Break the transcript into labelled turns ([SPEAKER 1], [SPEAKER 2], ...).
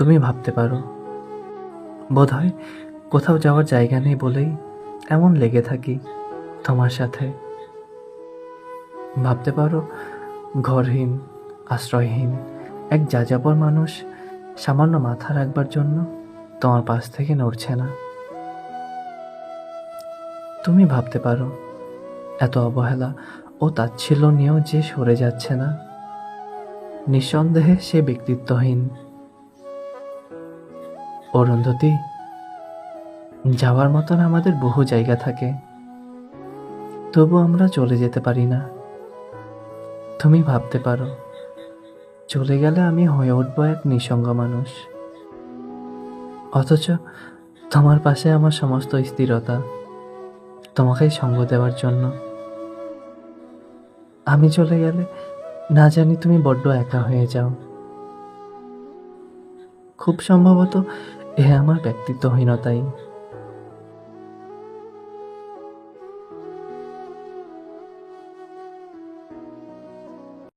[SPEAKER 1] তুমি ভাবতে পারো। বোধহয় কোথাও যাওয়ার জায়গা নেই বলেই এমন লেগে থাকি তোমার সাথে। ভাবতে পারো, ঘরহীন, আশ্রয়হীন, এক যাযাবর মানুষ সামান্য মাথা রাখবার জন্য তোমার পাশ থেকে নড়ছে না। তুমি ভাবতে পারো, এত অবহেলা ও তাচ্ছিল্য নিয়েও যে সরে যাচ্ছে না। নিঃসন্দেহে সে ব্যক্তিত্বহীন। অরুন্ধতী, যাওয়ার মতন আমাদের বহু জায়গা থাকে। তবু আমরা চলে যেতে পারি না। তুমি ভাবতে পারো, চলে গেলে আমি হয়ে উঠবো এক নিঃসঙ্গ মানুষ। অথচ তোমার পাশে আমার সমস্ত স্থিরতা তোমাকেই সঙ্গ দেওয়ার জন্য। আমি চলে গেলে না জানি তুমি বড্ড একা হয়ে যাও। খুব সম্ভবত এ আমার ব্যক্তিত্বহীনতাই